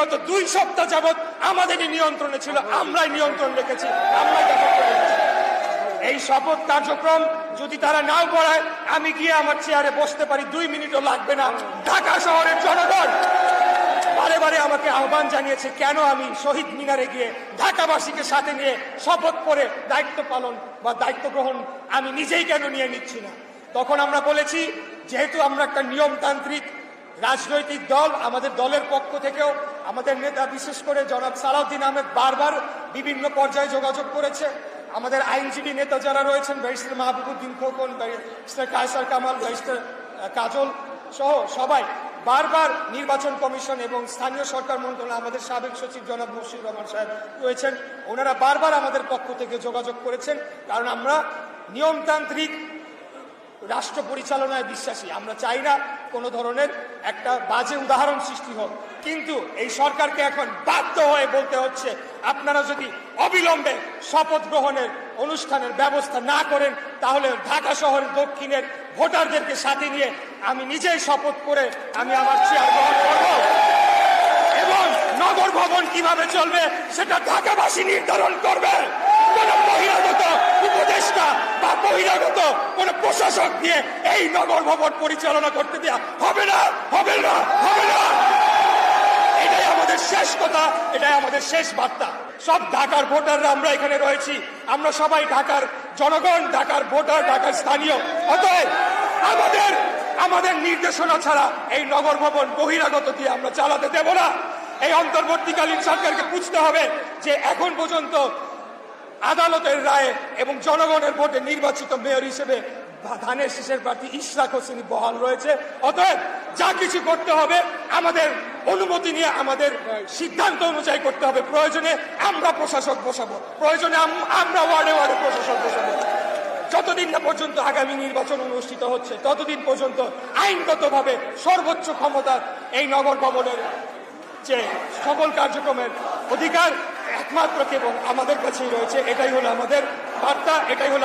গত দুই সপ্তাহ যাবৎ আমাদেরই নিয়ন্ত্রণে ছিল, আমরাই নিয়ন্ত্রণ রেখেছি, আমরাই। এই শপথ কার্যক্রম যদি তারা নাও করায়, আমি গিয়ে আমার চেয়ারে বসতে পারি, দুই মিনিটও লাগবে না ঢাকা শহরের জনগণ বারে বারে আমাকে আহ্বান জানিয়েছে, কেন আমি শহীদ মিনারে গিয়ে ঢাকাবাসীকে সাথে নিয়ে শপথ করে দায়িত্ব পালন বা দায়িত্ব গ্রহণ আমি নিজেই কেন নিয়ে নিচ্ছি না তখন আমরা বলেছি, যেহেতু আমরা একটা নিয়মতান্ত্রিক রাজনৈতিক দল আমাদের দলের পক্ষ থেকেও আমাদের নেতা, বিশেষ করে জনাব সালাউদ্দিন আহমেদ বারবার বিভিন্ন পর্যায়ে যোগাযোগ করেছে। আমাদের আইনজীবী নেতা যারা রয়েছেন, barrister Mahbubuddin Khokon, barrister Kaiser Kamal, barrister Kajal সহ সবাই বারবার নির্বাচন কমিশন এবং স্থানীয় সরকার মন্ত্রণালয়, আমাদের সাবেক সচিব জনাব মুর্শিদ রহমান সাহেব রয়েছেন। ওনারা বারবার আমাদের পক্ষ থেকে যোগাযোগ করেছেন, কারণ আমরা নিয়মতান্ত্রিক রাষ্ট্র পরিচালনায় বিশ্বাসী। আমরা চাই না কোনো ধরনের একটা বাজে উদাহরণ সৃষ্টি হোক। কিন্তু এই সরকারকে এখন বাধ্য হয়ে বলতে হচ্ছে, আপনারা যদি অবিলম্বে শপথ গ্রহণের অনুষ্ঠানের ব্যবস্থা না করেন, তাহলে ঢাকা শহরের দক্ষিণের ভোটারদেরকে সাথে নিয়ে আমি নিজেই শপথ করে আমি আমার চেয়ার গ্রহণ করব। এবং নগর ভবন কীভাবে চলবে, সেটা ঢাকাবাসী নির্ধারণ করবে কোন বহিরাগত উপদেষ্টা বা বহিরাগত কোন প্রশাসক দিয়ে এই নগর ভবন পরিচালনা করতে দেয়া হবে না হবে না হবে না। এটাই আমাদের শেষ কথা, এটাই আমাদের শেষ বার্তা। সব ঢাকার ভোটাররা আমরা এখানে রয়েছি। আমরা সবাই ঢাকার জনগণ, ঢাকার ভোটার, ঢাকার স্থানীয়। অতএব আমাদের আমাদের নির্দেশনা ছাড়া এই নগর ভবন বহিরাগত দিয়ে আমরা চালাতে দেব না। এই অন্তর্বর্তীকালীন সরকারকে বুঝতে হবে যে এখন পর্যন্ত আদালতের রায়ে এবং জনগণের ভোটে নির্বাচিত মেয়র হিসেবে ধানের শীষের প্রার্থী ইশরাক হোসেনি বহাল রয়েছে। অতএব যা কিছু করতে হবে, আমাদের অনুমতি নিয়ে আমাদের সিদ্ধান্ত অনুযায়ী করতে হবে। প্রয়োজনে আমরা প্রশাসক বসাবো। প্রয়োজনে আমরা ওয়ার্ডে ওয়ার্ডে প্রশাসক বসাবো। যতদিন না পর্যন্ত আগামী নির্বাচন অনুষ্ঠিত হচ্ছে, ততদিন পর্যন্ত আইনগতভাবে সর্বোচ্চ ক্ষমতা এই নগর ভবনের যে সকল কার্যক্রমের অধিকার একমাত্র কেবল আমাদের কাছেই রয়েছে। এটাই হলো আমাদের বার্তা, এটাই হলো